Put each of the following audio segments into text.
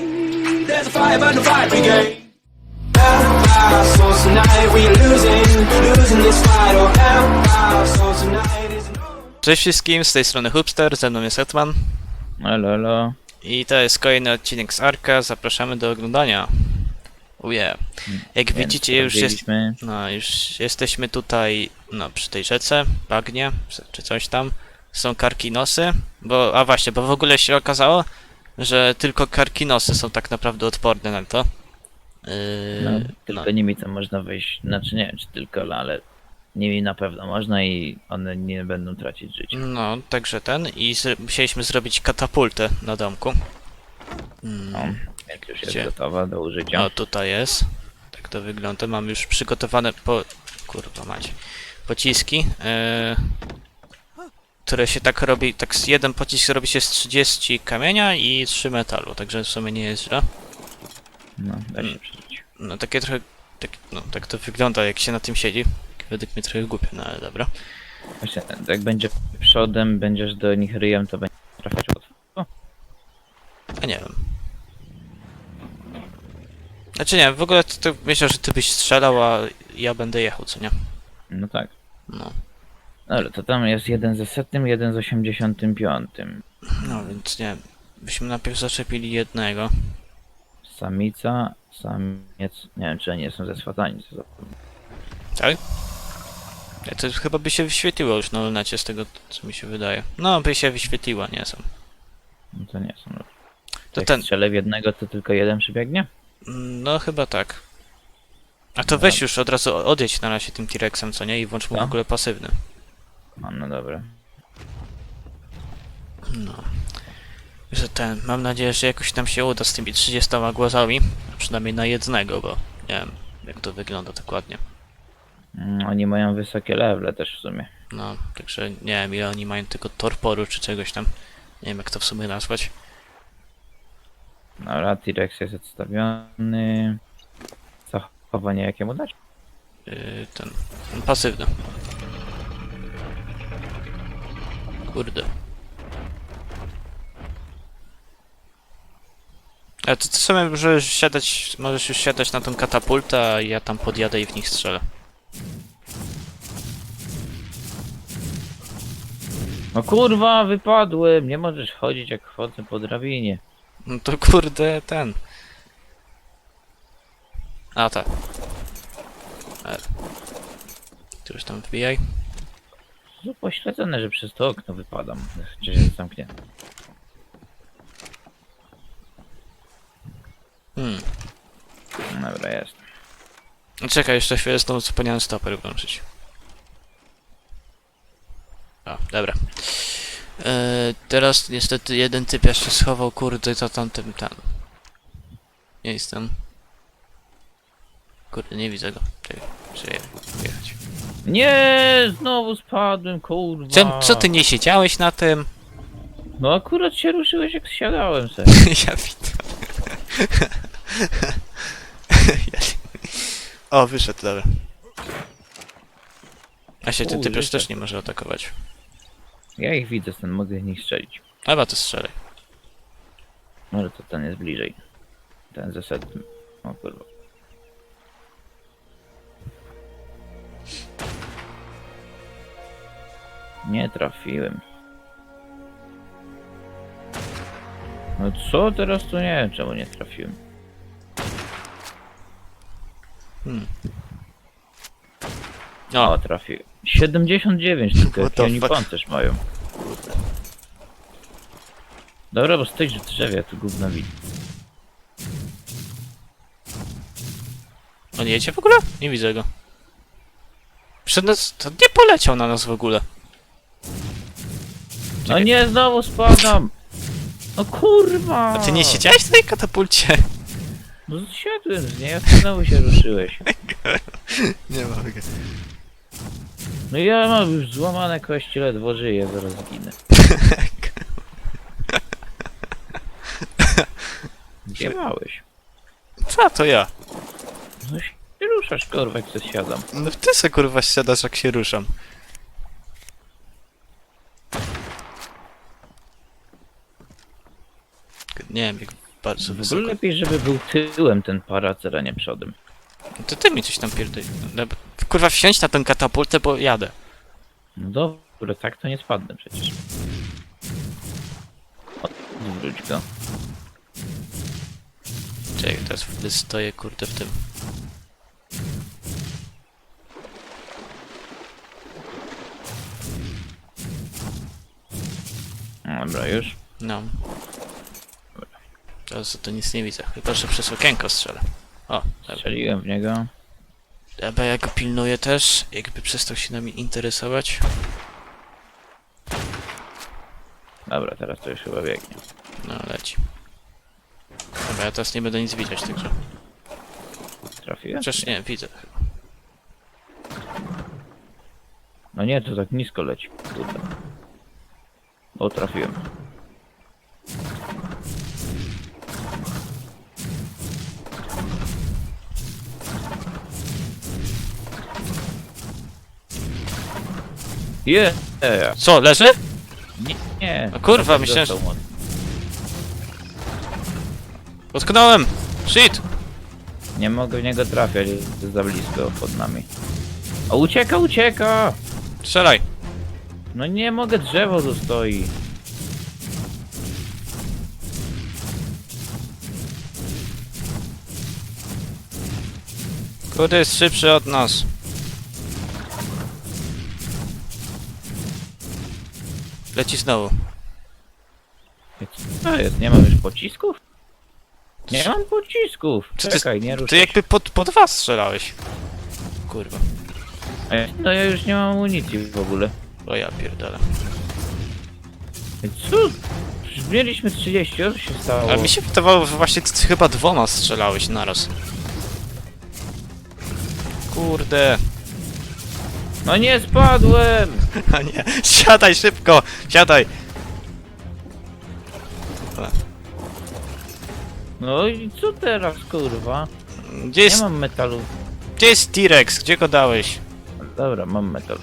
There's a fire burn the fire brigade. Tonight we losing, losing this fight. Oh, tonight is Cześć wszystkim, z tej strony Hubster, ze mną jest Hetman elo. i to jest kolejny odcinek z Arka, zapraszamy do oglądania. Uje. Jak widzicie już jest, no już jesteśmy tutaj, no przy tej rzece, bagnie, czy coś tam. Są karkinosy, bo, a właśnie, bo w ogóle się okazało, że tylko karkinosy są tak naprawdę odporne na to. Yy, No, no. tylko nimi to można wejść, znaczy nie wiem czy tylko, no, ale nimi na pewno można i one nie będą tracić życia. No, także ten i zr- musieliśmy zrobić katapultę na domku. Mm. No, jak już jest Gdzie? gotowa do użycia. O, tutaj jest. Tak to wygląda. Mam już przygotowane po... Kurwa macie. Pociski, e, które się tak robi, tak z jeden pocisk robi się z 30 kamienia i 3 metalu, także w sumie nie jest źle. No, da Mm. się przeżyć. No takie trochę, tak, no, tak to wygląda jak się na tym siedzi. Według mnie trochę głupio, no ale dobra. Właśnie, jak będzie przodem, będziesz do nich ryjem, to będzie trafiać łatwo. A nie wiem. Znaczy nie, w ogóle to, to myślę, że ty byś strzelał, a ja będę jechał, co nie? no tak. No. Ale to tam jest jeden ze setnym, jeden z osiemdziesiątym piątym. No więc nie. Byśmy najpierw zaczepili jednego. Samica, samiec, nie wiem czy oni nie są ze swatani. co za- Tak? Ja to chyba by się wyświetliło już na lunacie z tego, co mi się wydaje. No, by się wyświetliła, nie są. No to nie są. To Jak ten. strzelę w jednego, to tylko jeden przybiegnie? No, chyba tak. A to weź już od razu odjedź na razie tym T-Rexem, co nie? I włącz mu w Co? ogóle pasywny. A, no dobra. No. Że ten, mam nadzieję, że jakoś nam się uda z tymi 30 głazami. Przynajmniej na jednego, bo nie wiem, jak to wygląda dokładnie. Mm, Oni mają wysokie level też w sumie. No, także nie wiem, ile oni mają tego torporu czy czegoś tam. Nie wiem, jak to w sumie nazwać. Dobra, T-Rex jest odstawiony. Zachowanie jakie mu dać? Yy, ten, ten pasywny. Kurde. A to, to sobie możesz siadać, możesz już siadać na tą katapultę, a ja tam podjadę i w nich strzelę. No kurwa, wypadłem! Nie możesz chodzić jak chodzę po drabinie. No to kurde, ten. A tak. R. Ty już tam wbijaj. To pośledzone, że przez to okno wypadam. Chociaż jest zamknięte. Hmm. Dobra, jest. Czekaj, jeszcze chwilę, znowu zapomniałem stoper włączyć. O, dobra. E, teraz niestety jeden typ jeszcze schował, kurde, to tamtym tam. Nie jestem. Kurde, nie widzę go. Czekaj, muszę je- jechać. Nie, znowu spadłem, kurwa. Co, co ty nie siedziałeś na tym? No akurat się ruszyłeś jak zsiadałem sobie. ja widzę. o, wyszedł, dobra. A się ten U, typ już wyszedł. też nie może atakować. Ja ich widzę, stąd mogę z nich strzelić. Chyba to strzelaj. Może to ten jest bliżej. Ten ze setnym. O kurwa. Nie trafiłem. No co teraz to nie wiem czemu nie trafiłem. Hmm. O, O, trafiłem. 79 tylko jaki oni pancerz mają. Dobra, bo stoisz w drzewie, tu gówno widzi. on jedzie w ogóle? Nie widzę go. Przed nas, to nie poleciał na nas w ogóle. No Czekaj. nie, znowu spadam! No kurwa! A ty nie siedziałeś w tej katapulcie? No zsiadłem z niej, a ty znowu się ruszyłeś. Nie mogę. No ja mam już złamane kości, ledwo żyję, zaraz zginę. Gdzie małeś? Co to ja? No się ruszasz, kurwa, jak się siadam. No ty se kurwa siadasz jak się ruszam. Nie wiem, jak bardzo W ogóle wysoko. lepiej, żeby był tyłem ten paracer, a nie przodem. To ty mi coś tam pierdoli. Dobra, Kurwa, wsiądź na tę katapultę, bo jadę. No dobra, tak to nie spadnę przecież. Odwróć go. Czekaj, teraz w ogóle stoję, kurde, w tym. No Dobra, już. No. Teraz to nic nie widzę. Chyba, że przez okienko strzelę. O, dobra. Strzeliłem w niego. Dobra, ja go pilnuję też, jakby przestał się nami interesować. Dobra, teraz to już chyba biegnie. No, leci. Dobra, ja teraz nie będę nic widzieć, także... Trafiłem? Chociaż nie, widzę. No nie, to tak nisko leci. Kurde. O, trafiłem. Je! Co, leży? Nie, nie. No kurwa, Tak myślałem, mocno. Utknąłem! Shit! Nie mogę w niego trafiać, jest za blisko pod nami. O, ucieka, ucieka! Strzelaj! No nie mogę, drzewo tu stoi. Kurde, jest szybszy od nas. Leci znowu. Co jest? Nie mam już pocisków? Nie mam pocisków! Czy ty- Czekaj, nie Ty ruszaj się. jakby pod, pod was strzelałeś. Kurwa. Ej, No ja już nie mam amunicji w ogóle. O ja pierdolę. Ej, Co? Przecież mieliśmy 30, co się stało? Ale mi się wydawało, że właśnie ty chyba dwoma strzelałeś naraz. Kurde. No nie spadłem! A nie, siadaj szybko! Siadaj! Dobra. No i co teraz, kurwa? Gdzie Nie jest, mam metalu. gdzie jest T-Rex? Gdzie go dałeś? Dobra, mam metal.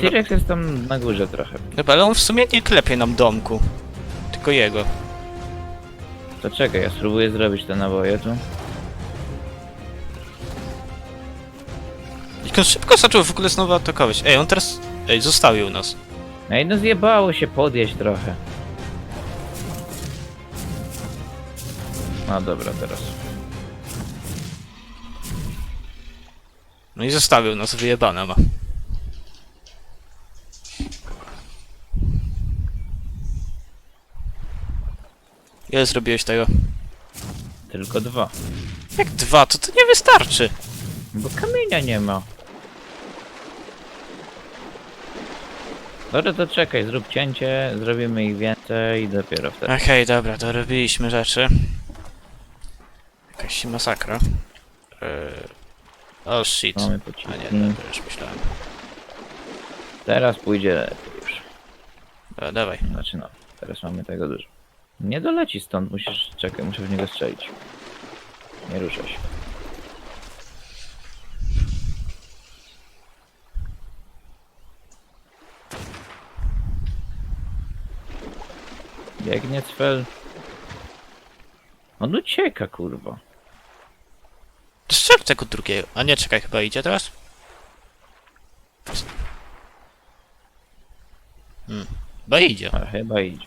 T-Rex jest tam na górze trochę. Chyba, ale on w sumie nie klepie nam domku. Tylko jego. To czekaj, ja spróbuję zrobić te naboje tu. On szybko zaczął w ogóle znowu atakować. Ej, on teraz... Ej, zostawił nas. Ej, no zjebało się podjeść trochę. No dobra, teraz. No i zostawił nas, wyjebane ma. Ile zrobiłeś tego? Tylko dwa. Jak dwa? To to nie wystarczy. Bo kamienia nie ma. Dobra, to czekaj, zrób cięcie, zrobimy ich więcej i dopiero wtedy. Okej, dobra, to robiliśmy rzeczy. Jakaś masakra. Eee... Oh shit. Mamy A pocinki. nie, dobra, już myślałem. Teraz pójdzie lepiej już. Dobra, dawaj. Znaczy no, teraz mamy tego dużo. Nie doleci stąd, musisz, czekaj, muszę w niego strzelić. Nie ruszaj się. Biegnie cfel. On ucieka, kurwa. Strzel tego drugiego. A nie, czekaj, chyba idzie teraz? Hmm. Chyba idzie. A chyba idzie.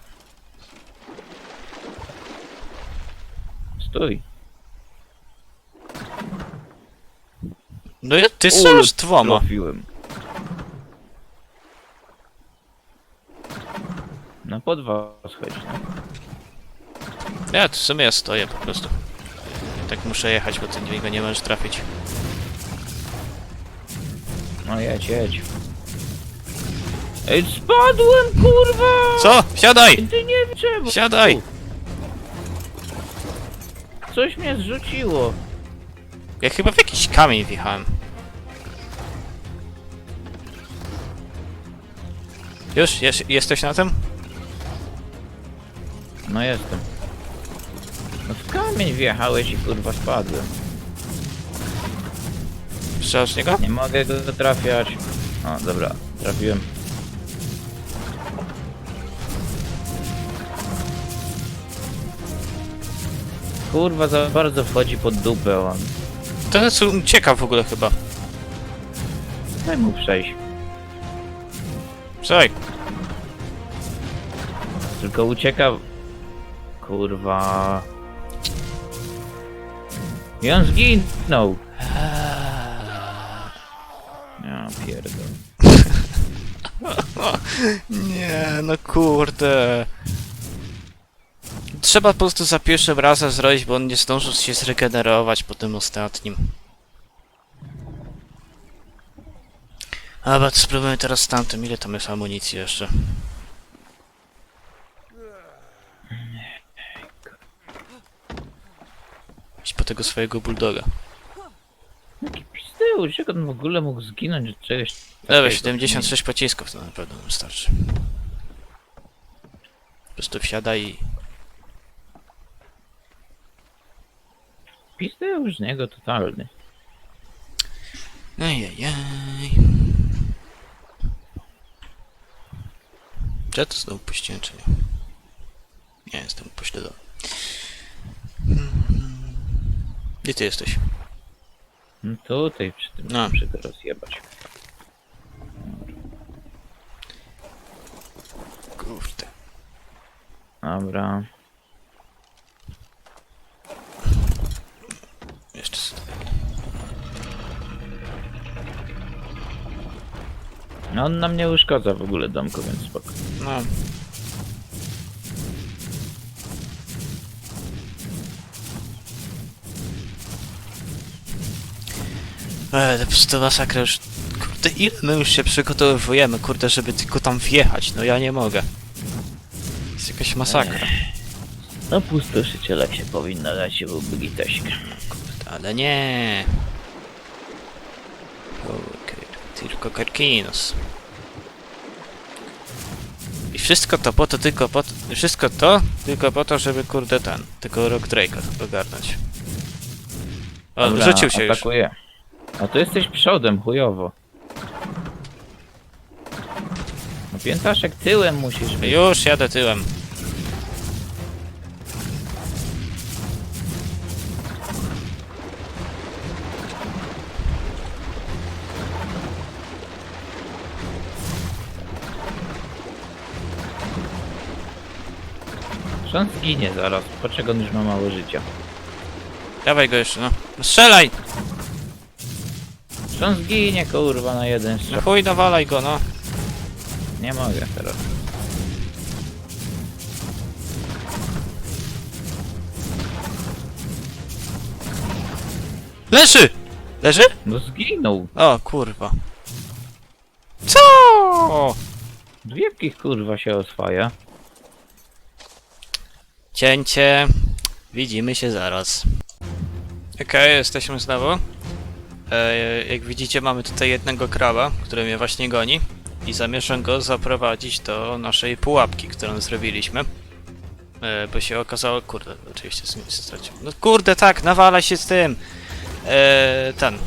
Stój. No ja- ty strzelasz dwoma. Trafiłem. No po dwa schodź, no. Ja tu w sumie ja stoję po prostu. Tak muszę jechać, bo ty niego nie możesz trafić. No jedź, jedź. Ej, spadłem, kurwa! Co? Siadaj! Ty nie wiem czemu. Siadaj! Coś mnie zrzuciło. Ja chyba w jakiś kamień wjechałem. Już? Jest, jesteś na tym? No jestem. No w kamień wjechałeś i kurwa spadłem. Strzelasz niego? Nie mogę go trafiać. O, dobra, trafiłem. kurwa za bardzo wchodzi pod dupę on. To jest ucieka w ogóle chyba. Daj mu przejść. Słuchaj, Tylko ucieka... Kurwa... I on zginął! Ja pierdol. Nie, no kurde. Trzeba po prostu za pierwszym razem zrobić, bo on nie zdążył się zregenerować po tym ostatnim. Dobra, to spróbujemy teraz z tamtym. Ile tam jest amunicji jeszcze? Idź po tego swojego bulldoga. Jaki pisteusz, jak on w ogóle mógł zginąć od czegoś Dobra, takiego? 76 pocisków to na pewno wystarczy. Po prostu wsiada i... Pisteusz z niego totalny. Ajajaj. Czy ja to znowu czy nie? Nie, jestem upośledzony. Gdzie ty jesteś? No tutaj przy tym No. muszę go rozjebać. Kurde. Dobra. Jeszcze sobie. No on nam nie uszkodza w ogóle domku, więc spoko. No. Eee, to po prostu masakra już... Kurde, ile my już się przygotowujemy, kurde, żeby tylko tam wjechać? No ja nie mogę. Jest jakaś masakra. No pustoszycielek się powinno dać byłby giteśka. Kurde, ale nie. Tylko Karkinos. I wszystko to po to, tylko po to, wszystko to tylko po to, żeby kurde ten, tego Rock Drake'a ogarnąć. O, Dobra, rzucił się już. A tu jesteś przodem, chujowo. No piętaszek tyłem musisz być. Już jadę tyłem. On zginie zaraz, poczego on już ma mało życia. Dawaj go jeszcze, no. no strzelaj! On zginie kurwa na jeden No strzał. chuj, nawalaj go, no. Nie mogę teraz. Leży! Leży? No zginął. O, kurwa. Co? Wielkich kurwa się oswaja. Cięcie. Widzimy się zaraz. Okej, jesteśmy znowu. E, jak widzicie, mamy tutaj jednego kraba, który mnie właśnie goni. I zamierzam go zaprowadzić do naszej pułapki, którą zrobiliśmy. E, bo się okazało... Kurde, oczywiście z- stracił. No kurde, tak, nawala się z tym. E, ten.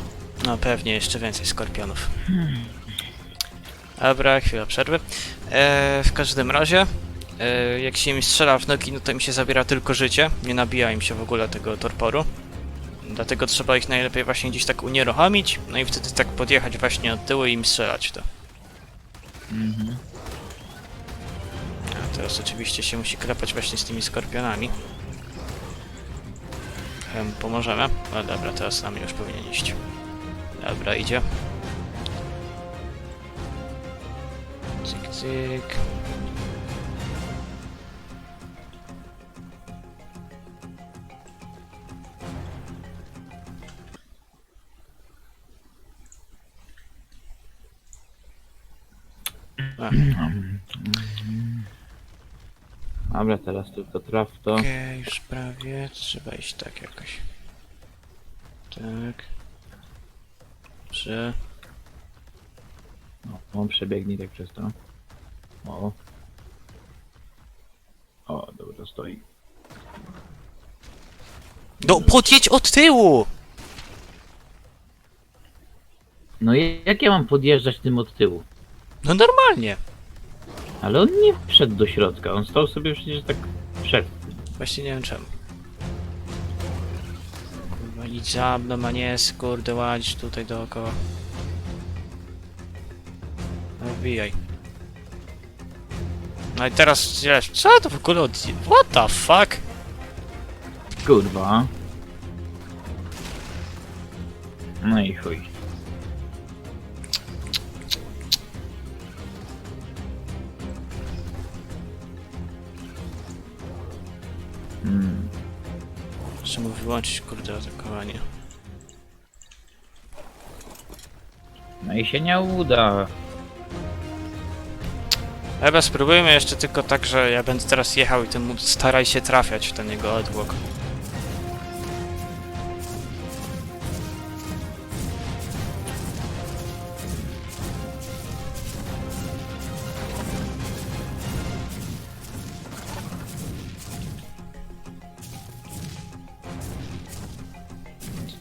No pewnie jeszcze więcej skorpionów. Dobra, chwila przerwy. E, w każdym razie, e, jak się im strzela w nogi, no to im się zabiera tylko życie. Nie nabija im się w ogóle tego torporu. Dlatego trzeba ich najlepiej właśnie gdzieś tak unieruchomić, no i wtedy tak podjechać właśnie od tyłu i im strzelać w to. Mhm. A teraz oczywiście się musi klepać właśnie z tymi skorpionami. Em, pomożemy. No dobra, teraz nam już powinien iść. Dobra, idzie. Cyk, cyk. Dobra, teraz tylko traf to. Okej, już prawie. Trzeba iść tak jakoś. Tak. Trzy. O, on przebiegnie tak przez to. O. O, dobra, stoi. No, podjedź od tyłu! No i jak ja mam podjeżdżać tym od tyłu? No normalnie. Ale on nie wszedł do środka, on stał sobie przecież tak przed. Właśnie nie wiem czemu. idź za mną, a nie s- kurde łaź tutaj dookoła. No wbijaj. No i teraz, wiesz, co to w ogóle od... What the fuck? Kurwa. No i chuj. Muszę mu wyłączyć, kurde, atakowanie. No i się nie uda. Chyba spróbujmy jeszcze tylko tak, że ja będę teraz jechał i mu staraj się trafiać w ten jego odwłok.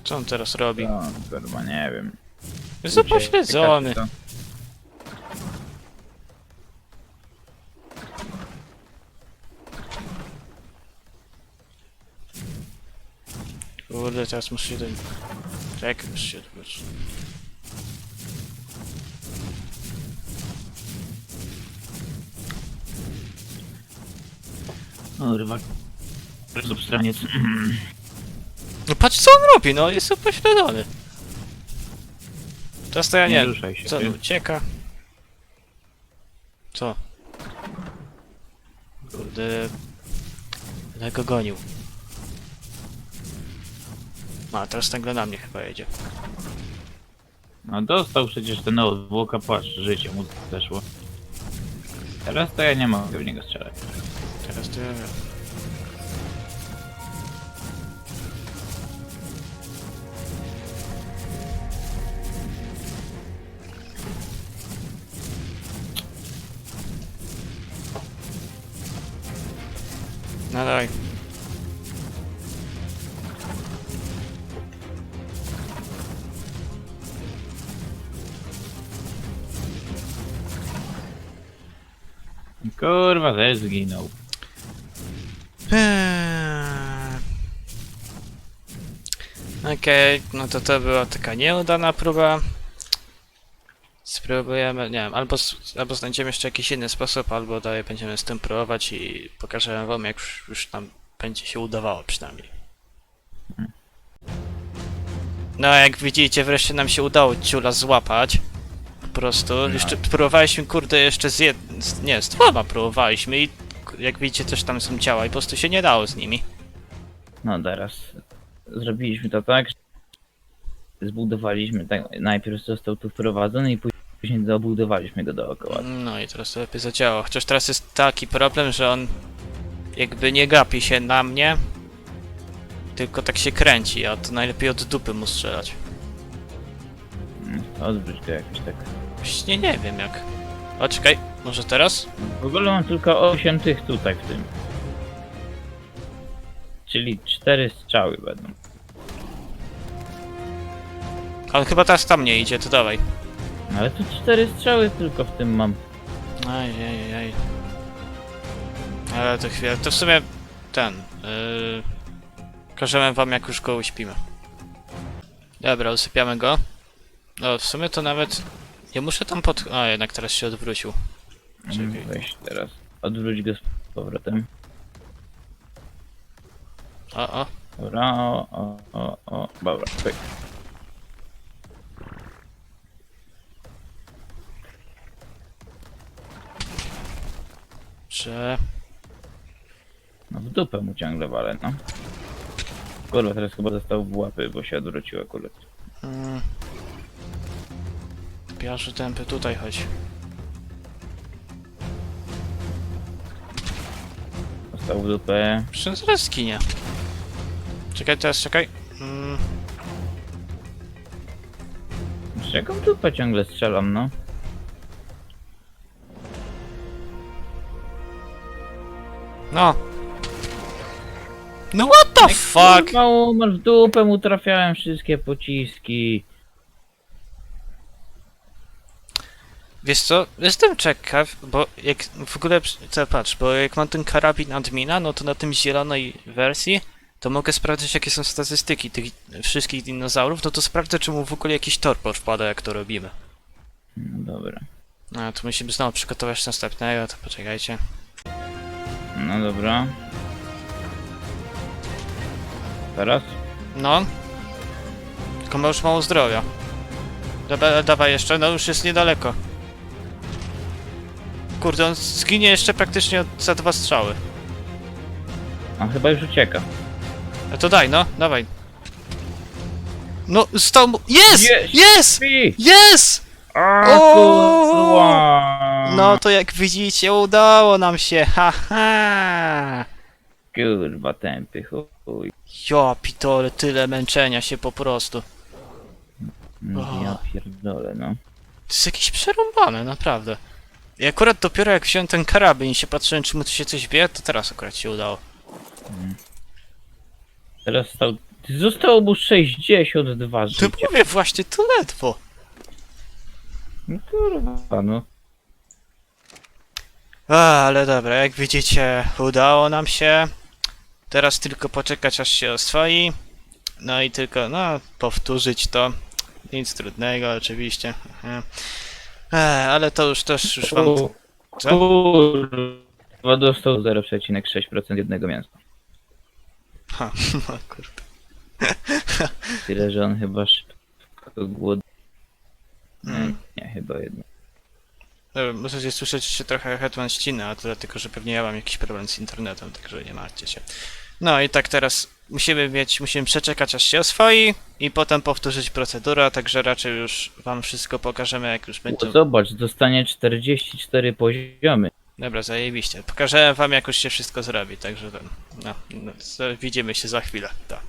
Co on teraz robi? No, kurwa, nie wiem. Jest upośledzony. To- Kurde, teraz muszę się do... Czekaj, muszę się odwrócić. Kurwa. Substraniec. No patrz co on robi, no jest upośledzony. Teraz to ja nie. ruszaj się. Co, ty. on ucieka? Co? Kurde... Będę go gonił. A, teraz nagle na mnie chyba jedzie. No dostał przecież ten odwłoka, patrz, życie mu zeszło. Teraz to ja nie mogę w niego strzelać. Teraz to ja No daj. Kurwa, też zginął. Eee. Okej, no to to była taka nieudana próba. Spróbujemy, nie wiem, albo, albo znajdziemy jeszcze jakiś inny sposób, albo dalej będziemy z tym próbować i pokażę wam, jak już, już nam będzie się udawało przynajmniej. No, jak widzicie, wreszcie nam się udało ciula złapać. Po prostu. Jeszcze próbowaliśmy, kurde, jeszcze z jed... z- Nie, z dwoma próbowaliśmy i jak widzicie, też tam są ciała i po prostu się nie dało z nimi. No teraz zrobiliśmy to tak, że zbudowaliśmy, tak, najpierw został tu wprowadzony i później dobudowaliśmy go dookoła. No i teraz to lepiej zadziałało. Chociaż teraz jest taki problem, że on jakby nie gapi się na mnie, tylko tak się kręci, a to najlepiej od dupy mu strzelać. Mm, Odwróć go jakoś tak. Właśnie nie wiem jak. O, czekaj, może teraz? W ogóle mam tylko 8 tych tutaj w tym. Czyli 4 strzały będą. Ale chyba teraz tam nie idzie, to dawaj. Ale tu 4 strzały tylko w tym mam. Aj, aj, aj. Ale to chwilę, to w sumie ten. Yy, każemy wam jak już go uśpimy. Dobra, usypiamy go. No, w sumie to nawet. Nie muszę tam pod. A, jednak teraz się odwrócił. Mm, Czekaj. Weź teraz. Odwróć go z powrotem. O, o. Dobra, o, o, o, o. Dobra, pyk. Że. No w dupę mu ciągle walę, no. Kurwa, teraz chyba został w łapy, bo się odwrócił akurat. Mm. Piaszu tępy tutaj chodź. Został w dupę. Przecież zaraz skinie. Czekaj, teraz czekaj. Mm. Z jaką dupę ciągle strzelam, no? No. No what the fuck? Kurwa, umarł w dupę mu trafiałem wszystkie pociski. Wiesz co, jestem ciekaw, bo jak w ogóle, co patrz, bo jak mam ten karabin admina, no to na tym zielonej wersji to mogę sprawdzić jakie są statystyki tych wszystkich dinozaurów, no to sprawdzę czy mu w ogóle jakiś torpor wpada jak to robimy. No dobra. No tu musimy znowu przygotować następnego, to poczekajcie. No dobra. Teraz? No. Tylko ma już mało zdrowia. Dobra, dawaj jeszcze, no już jest niedaleko. Kurde, on zginie jeszcze praktycznie od- za dwa strzały. On chyba już ucieka. A to daj, no, dawaj. No, stał mu... Jest! Jest! Jest! Jest! A, kurwa! No to jak widzicie, udało nam się, haha! Kurwa, tępy chuj. Ja pitole, tyle męczenia się po prostu. O. Ja pierdolę, no. To jest jakieś przerąbane, naprawdę. I akurat dopiero jak wziąłem ten karabin i się patrzyłem, czy mu tu się coś wie, to teraz akurat się udało. Teraz stał... Zostało mu 62 To życia. mówię właśnie, to ledwo. No kurwa, no. A, ale dobra, jak widzicie, udało nam się. Teraz tylko poczekać, aż się oswoi. No i tylko, no, powtórzyć to. Nic trudnego, oczywiście. E, ale to już też już wam... Co? Kurwa, dostał 0,6% jednego mięsa. Ha, no kurde. Tyle, że on chyba szybko głodny. Mm. Nie, chyba jedno. Dobra, Możecie słyszeć się trochę Hetman ścina, a to dlatego, że pewnie ja mam jakiś problem z internetem, także nie martwcie się. No i tak teraz musimy mieć, musimy przeczekać aż się oswoi i potem powtórzyć procedurę, także raczej już wam wszystko pokażemy jak już będzie. Zobacz, dostanie 44 poziomy. Dobra, zajebiście. Pokażę wam jak już się wszystko zrobi, także ten, no, no, to widzimy się za chwilę. Tak.